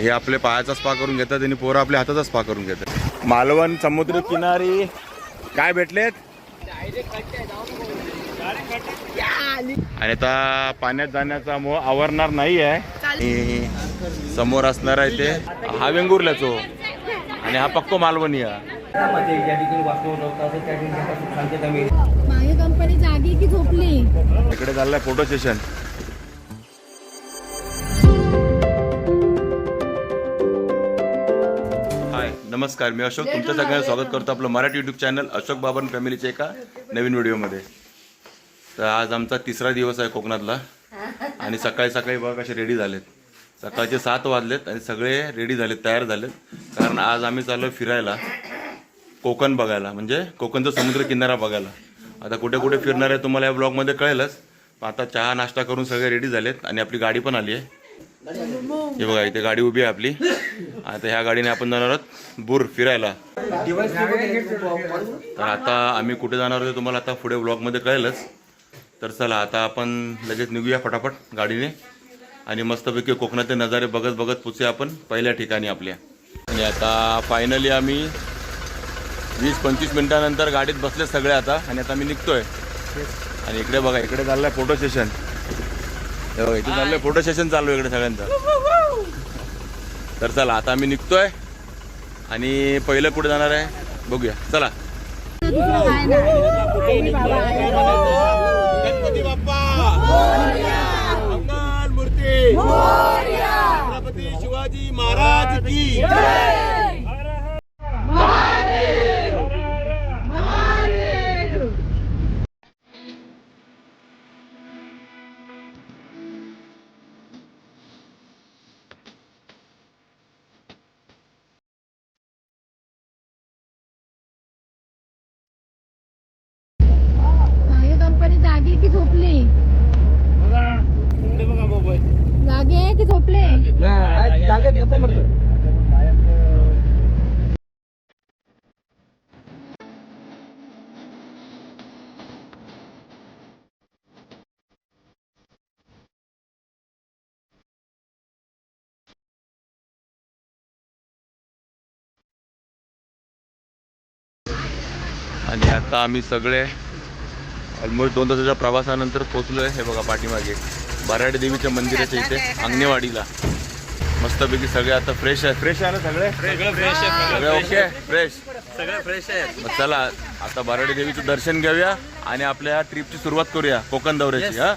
हे आपले पायाचा स्पा करून घेतात आणि पोरं आपल्या हाताचा स्पा करून घेतात. मालवण समुद्र किनारी. काय भेटलेत? आणि आता पाण्यात जाण्याचा मोह आवरणार नाही आहे आणि समोर असणार आहे ते हा वेंगुर्ल्याचो आणि हा पक्को मालवणी आहे मध्ये ज्या ठिकाणी नमस्कार मी अशोक. तुमचं सगळ्यांना स्वागत करतो आपलं मराठी युट्यूब चॅनल अशोक बाबन फॅमिलीच्या एका नवीन व्हिडिओमध्ये. तर आज आमचा तिसरा दिवस आहे कोकणातला. आणि सकाळी सकाळी बघा कसे रेडी झालेत. सकाळचे सात वाजलेत आणि सगळे रेडी झालेत तयार झालेत. कारण आज आम्ही चाललो फिरायला. कोकण बघायला म्हणजे कोकणचा समुद्र किनारा बघायला. आता कुठे कुठे फिरणार आहे तुम्हाला या ब्लॉगमध्ये कळेलच. पण आता चहा नाश्ता करून सगळे रेडी झालेत आणि आपली गाडी पण आली आहे. हे बघा इथे गाडी उभी आहे आपली. आता ह्या गाडीने आपण जाणार आहोत बुर फिरायला. तर आता आम्ही कुठे जाणार आहोत तुम्हाला आता पुढे ब्लॉगमध्ये कळेलच. तर चला आता आपण लगेच निघूया फटाफट गाडीने. आणि मस्तपैकी कोकणाचे नजारे बघत बघत पोचूया आपण पहिल्या ठिकाणी आपल्या. आणि आता फायनली आम्ही वीस पंचवीस मिनिटानंतर गाडीत बसले सगळे आता. आणि आता मी निघतोय. आणि इकडे बघा इकडे चाललंय फोटो सेशन इथे चाललंय. फोटो सेशन चालू आहे इकडे सगळ्यांचं. तर चला आता आम्ही निघतोय. आणि पहिलं कुठे जाणार आहे? बघूया. चला. गणपती बाप्पा. मंगल मूर्ती. छत्रपती शिवाजी महाराज की. आहे जागेत आणि आता आम्ही सगळे ऑलमोस्ट दोन तासाच्या प्रवासानंतर पोहोचलोय. हे बघा पाठीमागे. बराडे देवीच्या मंदिराच्या इथे अंगणेवाडीला. मस्तपैकी सगळे आता फ्रेश आहे फ्रेश आहे ना सगळे? सगळं फ्रेश आहे सगळे ओके फ्रेश सगळं फ्रेश आहे. मग चला आता बराडे देवीचं दर्शन घेऊया आणि आपल्या ट्रिपची सुरुवात करूया कोकण दौऱ्याची हा?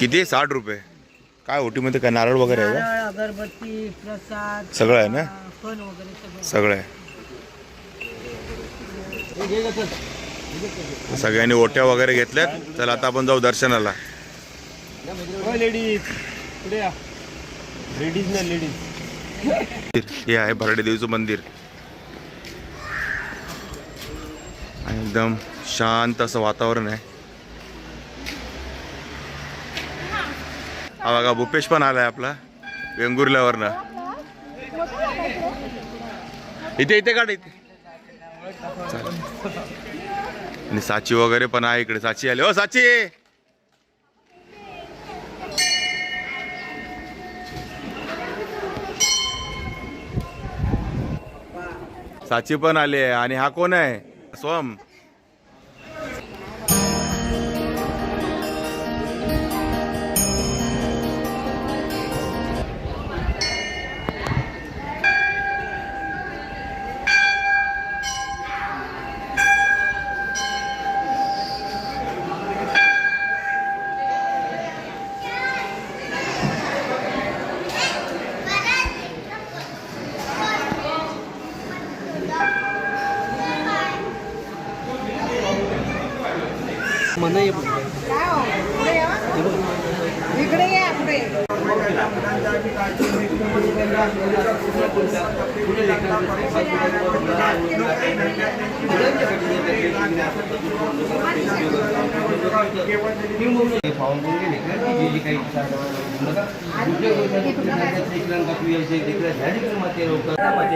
किती? साठ रुपये. काय ओटीमध्ये काय नारळ वगैरे आहे का? अगरबत्ती प्रसाद सगळं आहे ना? फन वगैरे सगळं. सगळं आहे. सगळ्यांनी ओट्या वगैरे घेतल्यात. चला आता आपण जाऊ दर्शनाला. लेडीज ना लेडीज हे आहे भरडे देवीचं मंदिर. एकदम शांत असं वातावरण आहे. हा बघा भूपेश पण आलाय आपला वेंगुर्ल्यावरनं. इथे इथे काढ इथे. आणि साची वगैरे पण आहे इकडे. साची आली. हो साची! साची पण आली आहे. आणि हा कोण आहे? सोम.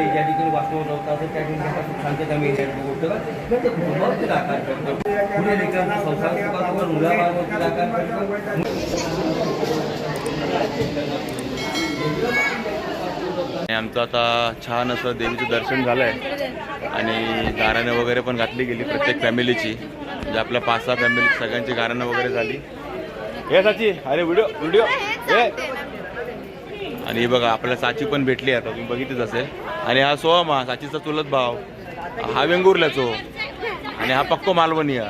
ज्या ठिकाणी वास्तव नव्हता त्या ठिकाणी सांगतात आम्ही गोष्ट कुटुंबावर आकार करतो पुढे लेकरांचा संसार सुखासोबत आकार करतो. आणि आमचं आता छान असं देवीचं दर्शन झालं आहे आणि गाराणं वगैरे पण घातली गेली प्रत्येक फॅमिलीची. म्हणजे आपल्या पाच सहा फॅमिली सगळ्यांची गाराणं वगैरे झाली. हे साची अरे व्हिडिओ व्हिडिओ. हे आणि बघा आपल्याला साची पण भेटली आता तुम्ही बघितलीच असेल. आणि हा सोहम हा साचीचा चुलत भाव हा वेंगुर्ल्याचो आणि हा पक्को मालवणी हा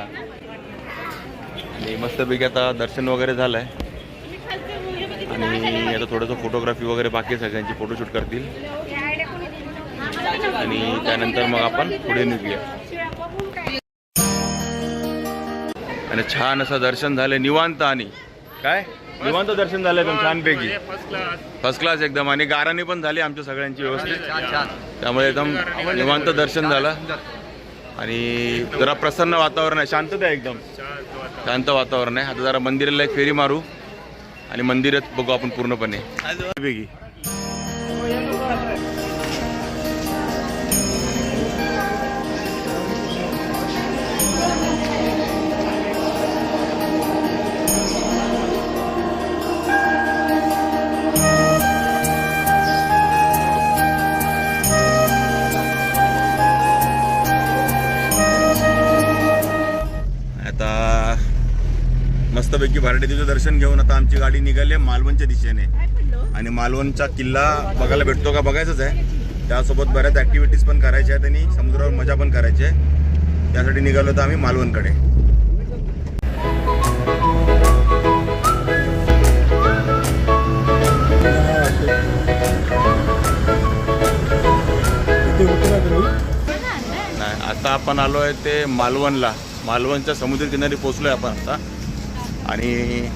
आणि मस्तपैकी आता दर्शन वगैरे झालंय. आणि आता थोडंसं फोटोग्राफी वगैरे बाकी सगळ्यांची फोटोशूट करतील. आणि त्यानंतर मग आपण पुढे निघूया. आणि छान असं दर्शन झालं निवांत आणि. काय? निवांत दर्शन झालं एकदम छानपैकी. फर्स्ट क्लास एकदम. आणि गाराने पण झाली आमच्या सगळ्यांची व्यवस्थित. त्यामुळे एकदम निवांत दर्शन झालं. आणि जरा प्रसन्न वातावरण आहे. शांतता आहे एकदम. शांत वातावरण आहे. आता जरा मंदिराला एक फेरी मारू. आणि मंदिरात बघू आपण पूर्णपणे. पैकी भारतीचं दर्शन घेऊन आता आमची गाडी निघाली आहे मालवणच्या दिशेने. आणि मालवणचा किल्ला बघायला भेटतो का बघायचंच आहे. त्यासोबत बऱ्याच ॲक्टिव्हिटीज पण करायच्या आहेत आणि समुद्रावर मजा पण करायची आहे. त्यासाठी निघालो तर आम्ही मालवणकडे. नाही आता आपण आलो आहे ते मालवणला. मालवणच्या समुद्रकिनारी पोचलो आहे आपण आता. आणि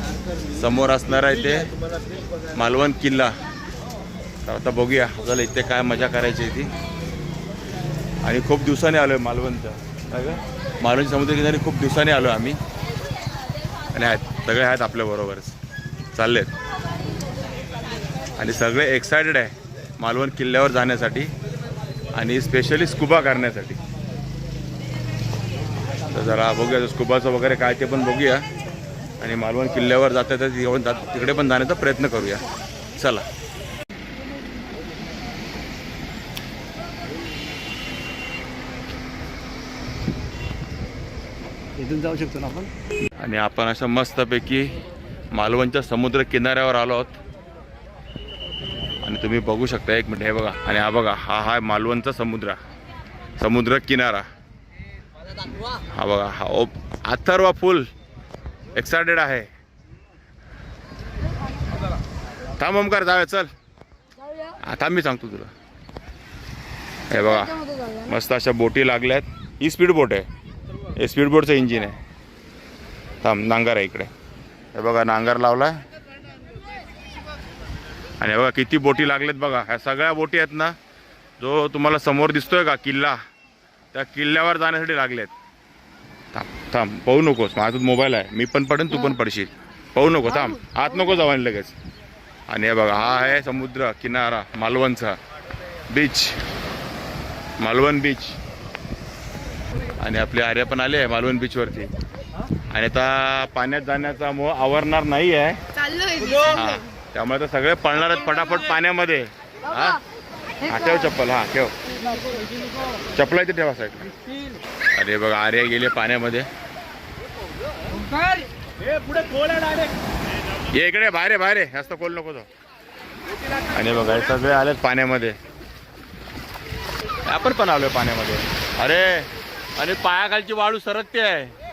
समोर असणार आहे ते मालवण किल्ला. तर आता बघूया आपल्याला इथे काय मजा करायची आहे ती. आणि खूप दिवसाने आलो आहे मालवणचं काय मालवण समुद्रकिनारी खूप दिवसाने आलो आम्ही. आणि आहेत सगळे आहेत आपल्याबरोबरच चाललेत. आणि सगळे एक्सायटेड आहे मालवण किल्ल्यावर जाण्यासाठी आणि स्पेशली स्कुबा करण्यासाठी. तर जरा बघूया स्कुबाचं वगैरे काय ते पण बघूया. आणि मालवण किल्ल्यावर जाता तर येऊन जात तिकडे पण जाण्याचा प्रयत्न करूया. चला. इथून जाऊ शकतो ना आपण? आणि आपण अशा मस्तपैकी मालवणच्या समुद्र किनाऱ्यावर आलो आहोत. आणि तुम्ही बघू शकता एक मिनिट हे बघा. आणि हा बघा हा हा मालवणचा समुद्र. समुद्र किनारा. हा बघा हा ओ अथर्व फुल. एक्सायटेड आहे. थांब ओमकार जाऊया चल. थांब मी सांगतो तुला. हे बघा मस्त अशा बोटी लागल्यात. ही स्पीड बोट आहे. हे स्पीड बोटचं इंजिन आहे. थांब नांगर आहे इकडे. हे बघा नांगर लावलाय. आणि हे बघा किती बोटी लागलेत बघा. ह्या सगळ्या बोटी आहेत ना जो तुम्हाला समोर दिसतोय का किल्ला त्या किल्ल्यावर जाण्यासाठी लागलेत. थांब पाहू नकोस. माझा मोबाईल आहे. मी पण पडेन तू पण पडशील. पाहू नको थांब. आत नको जाऊ आणि लगेच. आणि हे बघा हा आहे समुद्र किनारा मालवणचा. बीच मालवण बीच आणि आपले आर्य पण आले आहे मालवण बीचवरती आणि आता पाण्यात जाण्याचा मोह आवरणार नाही आहे. हा. त्यामुळे तर सगळे पळणार आहेत फटाफट पाण्यामध्ये. हा? हा ठेव चप्पल हा ठेव. चप्पल इथे ठेवा साईडला. अरे बघा आर्य गेले पाण्यामध्ये. ये इकडे बाहेर आहे, बाहेर आहे. जास्त खोल नको तो आणि बघा सगळे आलेत पाण्यामध्ये. आपण पण आलोय पाण्यामध्ये. अरे आणि पायाखालची वाळू सरकते. आहे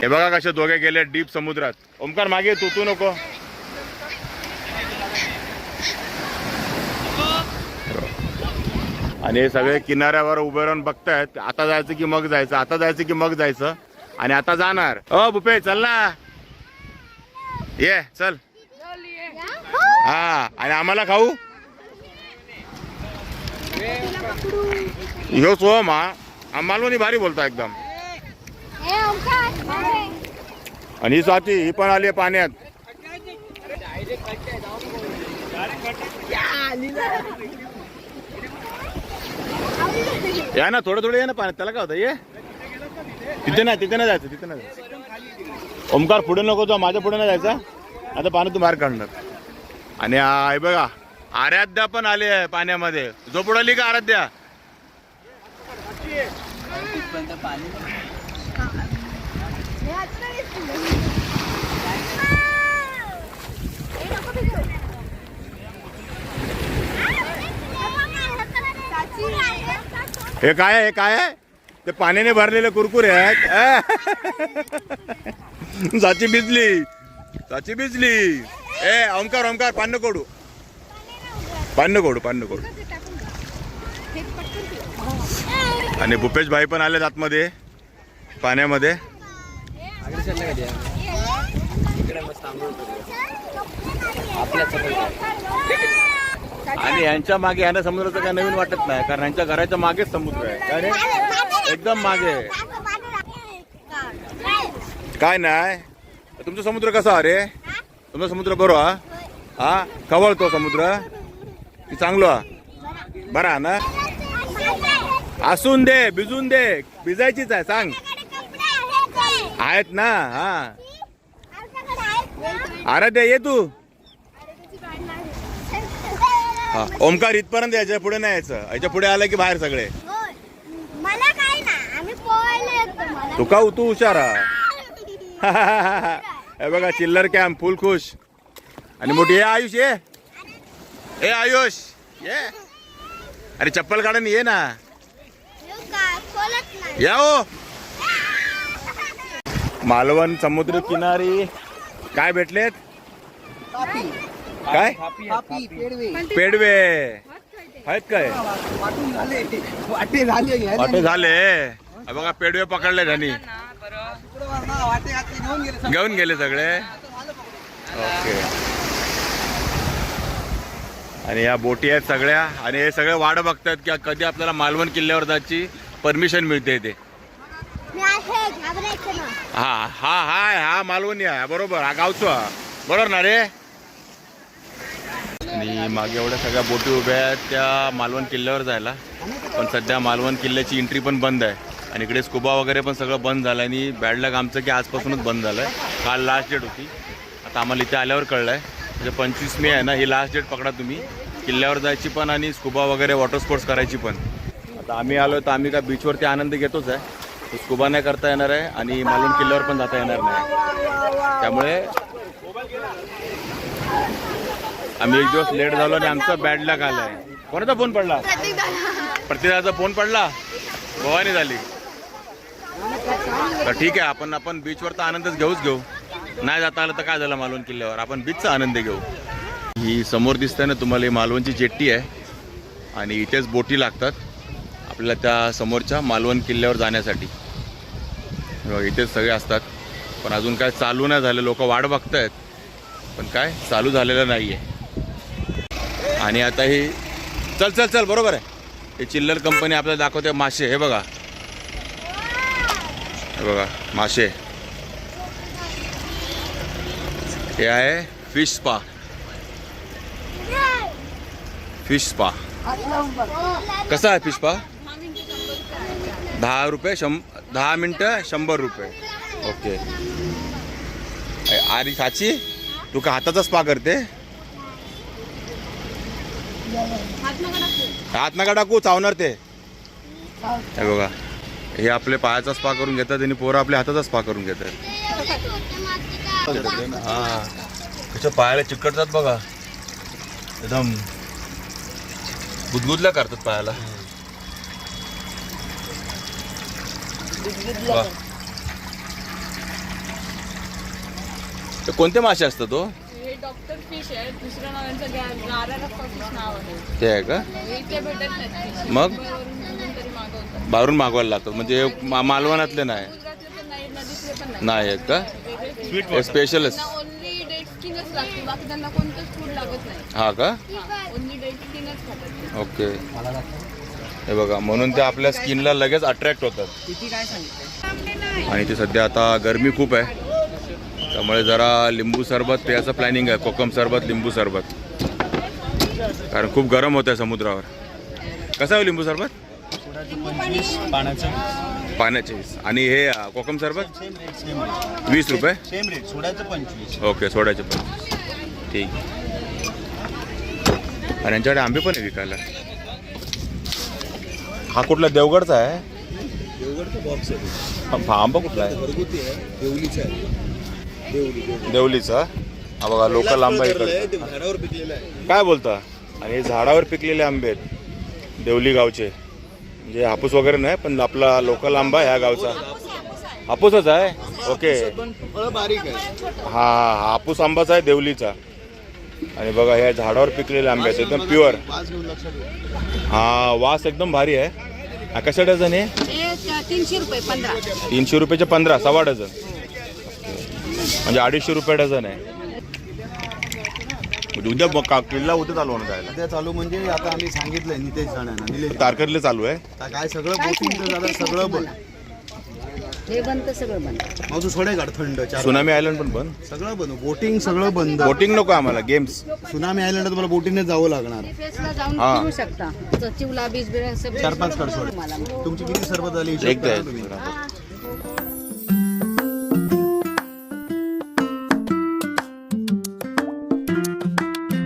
हे बघा कसे दोघे गेले डीप समुद्रात. ओमकार मागे तू तू नको. आणि हे सगळे किनाऱ्यावर उभे राहून बघतायत. आता जायचं की मग जायचं आता जायचं की मग जायचं. आणि आता जाणार. अ बुपे चल ना. ये चल. हा आणि आम्हाला खाऊ? ह्यो सोहम हा. आम्हाला भारी बोलतो एकदम. आणि ही स्वाती ही पण आली आहे पाण्यात. या ना थोडं थोडं ये ना पाण्यात. त्याला काय होतं ये. तिथे नाही तिथे नाही जायचं तिथे नाही जायचं. ओमकार पुढे नको जाऊ माझ्या पुढे नाही जायचं. आता पाणी तू बाहेर काढणार. आणि आय बघा आराध्या पण आली आहे पाण्यामध्ये. जो आली का आराध्या? हे काय आहे हे काय आहे? ते पाण्याने भरलेले कुरकुरे आहेत. साची भिजली. साची भिजली. ए ओंकार ओंकार पान्न कोडू पान्न कोडू पान्न कोडू आणि भूपेश भाई पण आले आतमध्ये पाण्यामध्ये. आणि यांच्या मागे यांना समुद्राचं काय नवीन वाटत नाही कारण यांच्या घराच्या मागेच समुद्र आहे. रे? एकदम मागे. काय नाही? तुमचा समुद्र कसा अरे तुमचा समुद्र बरो हा? हा? खवळतो समुद्र? ती चांगलो? बरा ना? असून दे भिजून दे. भिजायचीच आहे सांग. आहेत ना हा. आराध्या ये तू. हा. ओमकार इथपर्यंत यायच्या पुढे नाही यायचं. याच्यापुढे आलं की बाहेर सगळे. मला काय ना आम्ही पोहायला येतो. मला तू का तू हुशार? हा. हे बघा चिल्लर कॅम्प फुल खुश. आणि मोठी ये आयुष ये. ए आयुष ये. अरे चप्पल काढून ये ना. येऊ का? खोलत नाही. या हो. मालवण समुद्र किनारी. काय भेटलेत? काय? पेडवे. पेडवे. आहेत काय? वाटे झाले घ्यायला वाटे झाले. हे बघा पेडवे पकडले त्यांनी. घेऊन गेले सगळे. घेऊन गेले सगळे ओके. आणि या बोटी आहेत सगळ्या. आणि हे सगळे वाट बघतात की कधी आपल्याला मालवण किल्ल्यावर जायची परमिशन मिळते ते. मी आहे घाबरायचं ना. हा हा हाय हा मालवणी आहे. बरोबर. हा गावचो. हा बरोबर ना रे? आणि मागे एवढ्या सगळ्या बोटी उभ्या आहेत त्या मालवण किल्ल्यावर जायला. पण सध्या मालवण किल्ल्याची एंट्री पण बंद आहे. आणि इकडे स्कुबा वगैरे पण सगळं बंद झालं आणि बॅडलॅग आमचं की आजपासूनच बंद झालं आहे काल लास्ट डेट होती. आता आम्हाला इथे आल्यावर कळलं आहे म्हणजे पंचवीस मे आहे ना ही लास्ट डेट पकडा तुम्ही. किल्ल्यावर जायची पण आणि स्कुबा वगैरे वॉटर स्पोर्ट्स करायची पण. आता आम्ही आलो तर आम्ही का बीचवरती आनंद घेतोच आहे. तो स्कुबा नाही करता येणार आहे आणि मालवण किल्ल्यावर पण जाता येणार नाही. त्यामुळे आम्ही एक दिवस लेट झालो आणि आमचा बॅड लक आलाय. कोणाचा फोन पडला? प्रतिदाचा फोन पडला? भवानी झाली. तर ठीक आहे आपण आपण बीचवर तर आनंदच घेऊच घेऊ. नाही जाता आलं तर काय झालं मालवण किल्ल्यावर? आपण बीचचा आनंद घेऊ. ही समोर दिसते ना तुम्हाला ही मालवणची जेट्टी आहे. आणि इथेच बोटी लागतात आपल्याला त्या समोरच्या मालवण किल्ल्यावर जाण्यासाठी. इथेच सगळे असतात. पण अजून काय चालू नाही झालं. लोक वाट बघत आहेत पण काय? चालू झालेलं नाही आहे आणि आता ही चल चल चल बरोबर आहे. हे चिल्लर कंपनी आपल्याला दाखवते मासे हे बघा. हे बघा मासे. हे आहे फिश स्पा फिश स्पा कसा आहे फिश स्पा दहा रुपये शं दहा मिनटं शंभर रुपये. ओके आरी साची तू का हाताचा स्पा करते? हात नका टाकू? चावणार ते. हे बघा. हे आपले पायाचा स्पा करून घेतात आणि पोरं आपल्या हाताचा स्पा करून घेतात. हा. त्याच्या पायाला चिकटतात बघा. एकदम गुदगुदल्या करतात पायाला. ते कोणते मासे असतात तो डॉक्टर फिश आहे गारा फिश नाव आहे. ते आहे का? इथे भेटत fish. मग? बाहेरून मागवायला लागतात म्हणजे मा- मालवणातले नाही. नाही नदीतले पण नाही. नाही आहेत का? वेगळे स्पेशलच त्यांना ओनली डेट स्किनच लागते बाकी त्यांना कोणतंच फूड लागत नाही. हा का? ओनली डेट स्किनच खातात ओके. हे बघा म्हणून ते आपल्या स्किनला लगेच अट्रॅक्ट होतात. किती काय सांगितलं आणि ते सध्या आता गरमी खूप आहे. त्यामुळे जरा लिंबू सरबत प्यायचं प्लॅनिंग आहे. कोकम सरबत लिंबू सरबत. कारण खूप गरम होत आहे समुद्रावर. कसं आहे हो लिंबू सरबत? पंचवीस पाण्याचं. आणि हे कोकम सरबत? सेम रेट सेम रेट वीस रुपये? सेम रेट सोडायचं पंचवीस. ओके सोडायचे पण ठीक. आणि यांच्याकडे आंबे पण आहे विकायला. हा कुठला देवगडचा आहे? देवगडचा बॉक्स आहे. आंबा कुठला आहे देवलीचा आहे. देवलीचा? हा बघा लोकल आंबा इकडे. झाडावर पिकलेला आहे. काय बोलता? आणि हे झाडावर पिकलेले आंबे आहेत. देवली गावचे. म्हणजे हापूस वगैरे नाही पण आपला लोकल आंबा ह्या गावचा. हापूसच आहे? ओके. बारीक आहे. हा हापूस आंबाचा आहे देवलीचा. आणि बघा ह्या झाडावर पिकलेले आंबे आहेत एकदम प्युअर. हा वास एकदम भारी आहे. हा कशा डझन आहे? तीनशे रुपये पंधरा. तीनशे रुपयाचे पंधरा सव्वा डझन. म्हणजे अडीचशे रुपये डझन आहे. म्हणजे उद्या मग का- किल्ला उद्या चालू होणार जायला. सध्या चालू म्हणजे आता आम्ही सांगितलंय नितेश राणांना. निलेश तारकर्ली चालू आहे? आता काय सगळं बोटिंगचं झालं सगळं बंद. हे बंद सगळं सोडे काढ थंड चार सुनामी आयलंड पण बंद? सगळं बंद. बोटिंग सगळं बंद. बोटिंग नको आम्हाला गेम्स सुनामी आयलंड तुम्हाला बोटिंगने जावं लागणार. फेसला जाऊन हा. फिरू शकता. चिवला बीच चार पाच तुमची किती सरबत झाली? हिशोब एक करा द्यायचं तुम्ही.